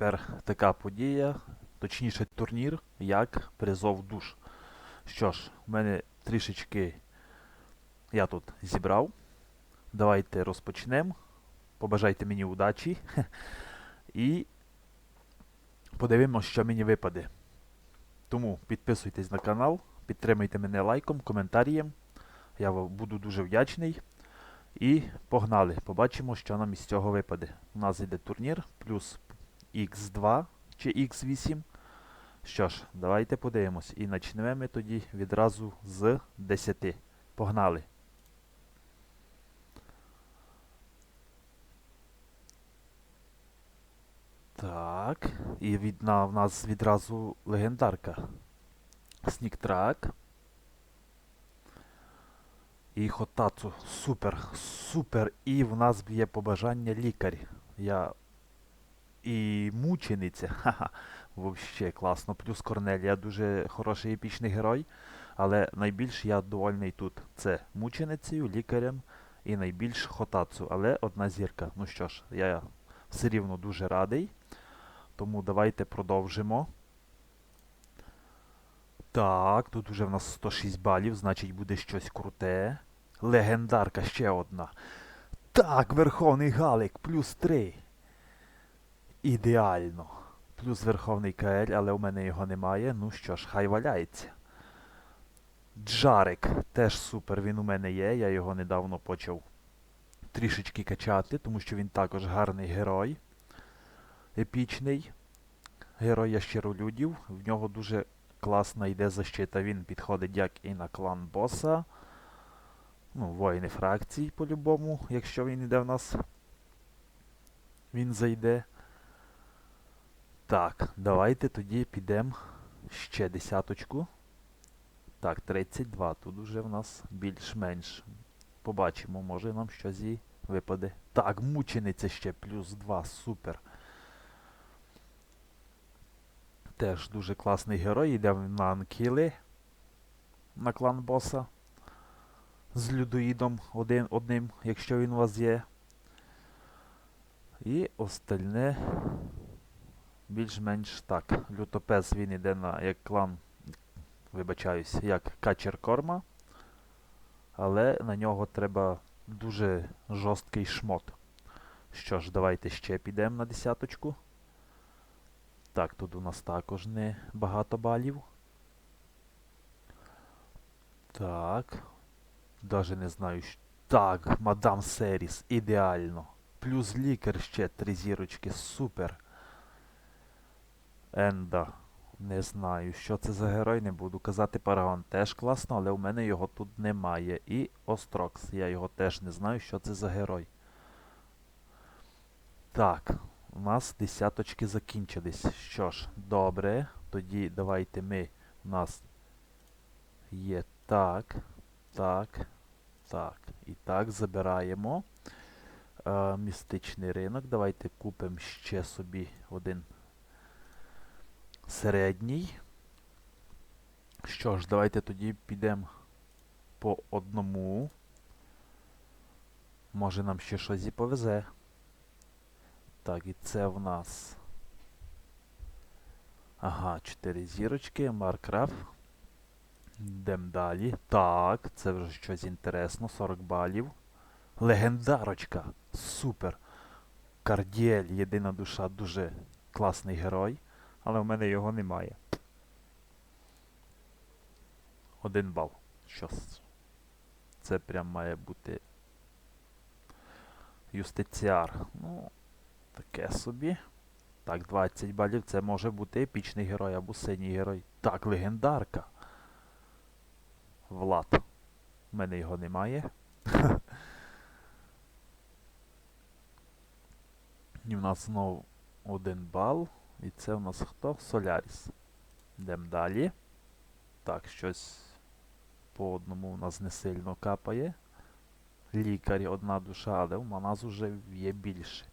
тепер така подія, точніше турнір, як призов душ. Що ж, в мене трішечки я тут зібрав. Давайте розпочнемо. Побажайте мені удачі. І подивимося, що мені випаде. Тому підписуйтесь на канал, підтримуйте мене лайком, коментарієм. Я вам буду дуже вдячний. І погнали. Побачимо, що нам із цього випаде. У нас йде турнір плюс X2 чи X8. Що ж, давайте подивимось. І почнемо ми тоді відразу з 10. Погнали. Так. І від, на, в нас відразу легендарка. Сніктрак. І Хотацу. Супер. Супер. І в нас є побажання лікар. Я. І мучениця. Ха-ха. Вообще класно. Плюс Корнелія дуже хороший епічний герой. Але найбільш я довольний тут. Це мученицею, лікарем і найбільш Хотацу. Але одна зірка. Ну що ж, я все рівно дуже радий. Тому давайте продовжимо. Так, тут уже в нас 106 балів, значить буде щось круте. Легендарка ще одна. Так, Верховний Галик, плюс 3. Ідеально. Плюс Верховний КЛ, але у мене його немає. Ну що ж, хай валяється. Джарик теж супер, він у мене є. Я його недавно почав трішечки качати, тому що він також гарний герой. Епічний. Герой ящеролюдів. В нього дуже класна йде защита. Він підходить як і на клан боса. Ну, воїни фракцій по-любому, якщо він йде в нас. Він зайде. Так, давайте тоді підемо ще десяточку. Так, 32. Тут уже в нас більш-менш. Побачимо, може нам щось і випаде. Так, мучениця ще плюс 2, супер. Теж дуже класний герой. Йде на анкіли на клан боса. З людоїдом один, одним, якщо він у вас є. І остальне більш-менш так. Лютопес він йде на як клан, вибачаюсь, як качер корма. Але на нього треба дуже жорсткий шмот. Що ж, давайте ще підемо на десяточку. Так, тут у нас також не багато балів. Так. Даже не знаю. що- Так, мадам Серіс, ідеально. Плюс лікар ще три зірочки, супер. Енда. Не знаю, що це за герой, не буду казати. Парагон теж класно, але у мене його тут немає. І Острокс. Я його теж не знаю, що це за герой. Так, у нас десяточки закінчились. Що ж, добре. Тоді давайте ми. У нас є так, так, так. І так, забираємо. Е, містичний ринок. Давайте купимо ще собі один середній. Що ж, давайте тоді підемо по одному. Може нам ще щось і повезе. Так, і це в нас. Ага, 4 зірочки, Маркрафт. Йдемо далі. Так, це вже щось інтересно, 40 балів. Легендарочка. Супер. Кардіель, єдина душа, дуже класний герой. Але в мене його немає. Один бал. Щас. Це прям має бути. Юстиціар. Ну, таке собі. Так, 20 балів. Це може бути епічний герой або синій герой. Так, легендарка. Влад. У мене його немає. І в нас знову один бал. І це у нас хто? Соляріс. Йдемо далі. Так, щось по одному у нас не сильно капає. Лікарі одна душа, але у нас вже є більше.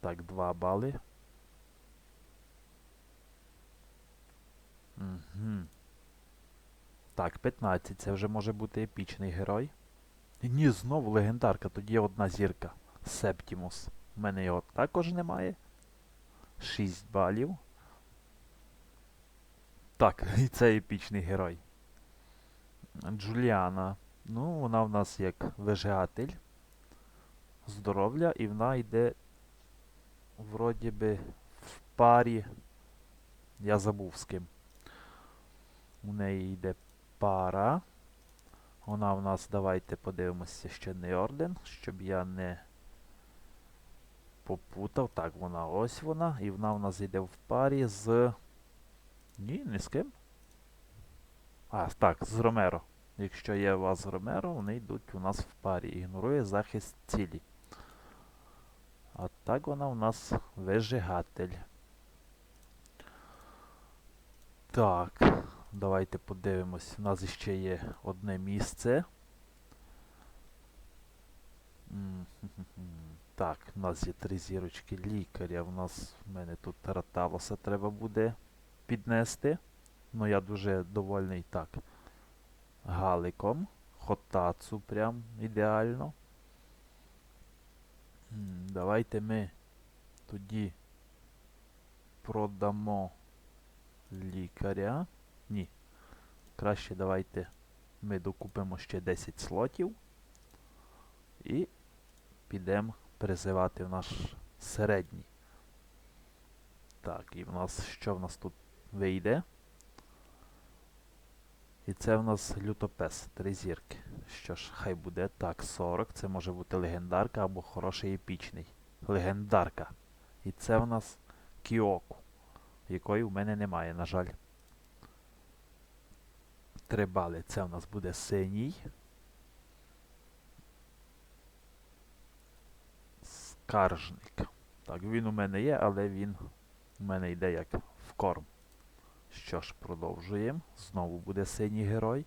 Так, 2 бали. Угу. Так, 15. Це вже може бути епічний герой. Ні, знову легендарка, тоді одна зірка. Септімус. У мене його також немає. 6 балів. Так, і це епічний герой. Джуліана. Ну, вона в нас як вижигатель. Здоров'я, і вона йде вроді би в парі. Я забув з ким. У неї йде пара. Вона в нас, давайте подивимося священний орден, щоб я не попутав. Так, вона ось вона. І вона в нас йде в парі з. Ні, не з ким. А, так, з Ромеро. Якщо є у вас Ромеро, вони йдуть у нас в парі. Ігнорує захист цілі. А так вона у нас вижигатель. Так, давайте подивимось. У нас ще є одне місце. Так, у нас є три зірочки лікаря. У нас в мене тут Тараталоса треба буде піднести. Ну я дуже довольний так. Галиком. Хотацу прям ідеально. Давайте ми тоді продамо лікаря. Ні. Краще давайте ми докупимо ще 10 слотів. І підемо призивати в наш середній. Так, і в нас що в нас тут вийде? І це в нас лютопес, три зірки. Що ж, хай буде. Так, 40. Це може бути легендарка або хороший епічний. Легендарка. І це в нас Кіоку, якої в мене немає, на жаль. Три бали. Це в нас буде синій. Скаржник. Так, він у мене є, але він у мене йде як в корм. Що ж, продовжуємо. Знову буде синій герой.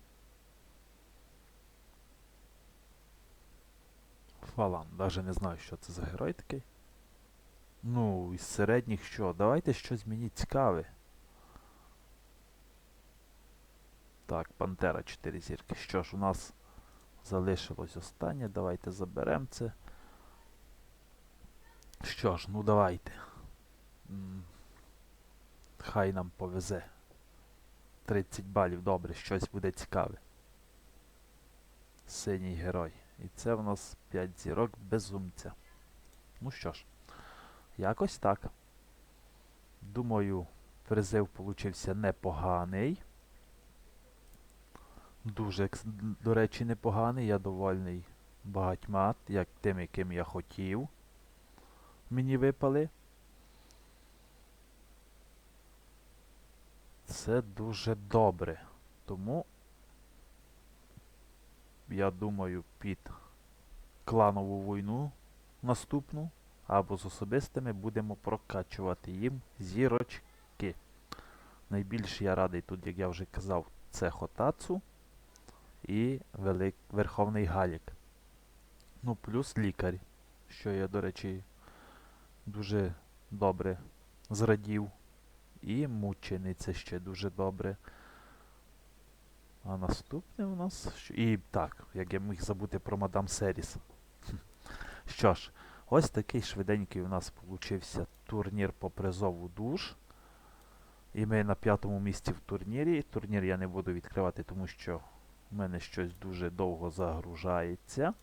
Фалан, навіть не знаю, що це за герой такий. Ну, із середніх що? Давайте щось мені цікаве. Так, Пантера 4 зірки. Що ж, у нас залишилось останнє. Давайте заберемо це. Що ж, ну давайте. Хай нам повезе. 30 балів, добре, щось буде цікаве. Синій герой. І це в нас 5 зірок безумця. Ну що ж, якось так. Думаю, призив получився непоганий. Дуже, до речі, непоганий. Я довольний багатьма, як тим, яким я хотів. Мені випали. Це дуже добре. Тому я думаю під кланову війну наступну або з особистими будемо прокачувати їм зірочки. Найбільше я радий тут, як я вже казав, це Хотацу і Верховний Галік. Ну, плюс лікар, що я, до речі, дуже добре зрадів. І мучениця ще дуже добре. А наступне у нас. І так, як я міг забути про мадам Серіс. Що ж, ось такий швиденький у нас получився турнір по призову душ. І ми на п'ятому місці в турнірі. Турнір я не буду відкривати, тому що в мене щось дуже довго загружається.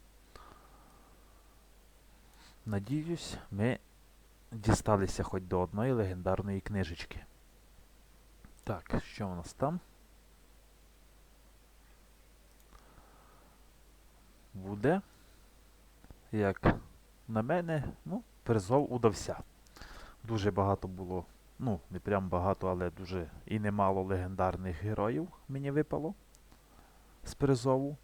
Надіюсь, ми дісталися хоч до одної легендарної книжечки. Так, що у нас там? Буде. Як на мене, ну, призов удався. Дуже багато було, ну, не прям багато, але дуже і немало легендарних героїв мені випало з призову.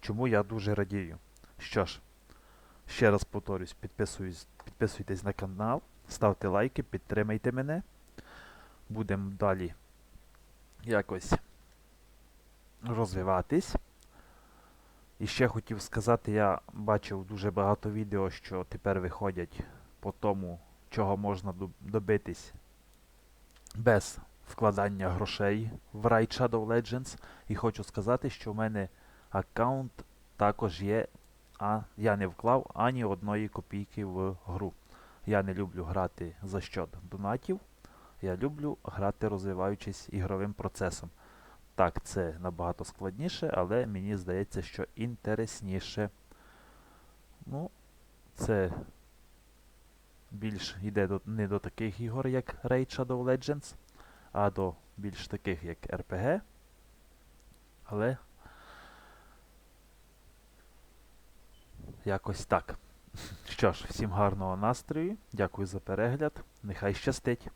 Чому я дуже радію. Що ж, ще раз повторюсь, підписуюсь, підписуйтесь на канал, ставте лайки, підтримайте мене. Будемо далі якось розвиватись. І ще хотів сказати, я бачив дуже багато відео, що тепер виходять по тому, чого можна добитись без вкладання грошей в Raid Shadow Legends. І хочу сказати, що в мене аккаунт також є, а я не вклав ані одної копійки в гру. Я не люблю грати за счет донатів. Я люблю грати, розвиваючись ігровим процесом. Так, це набагато складніше, але мені здається, що інтересніше. Ну, це більш йде до, не до таких ігор, як Raid Shadow Legends, а до більш таких, як RPG. Але якось так. Що ж, всім гарного настрою. Дякую за перегляд. Нехай щастить.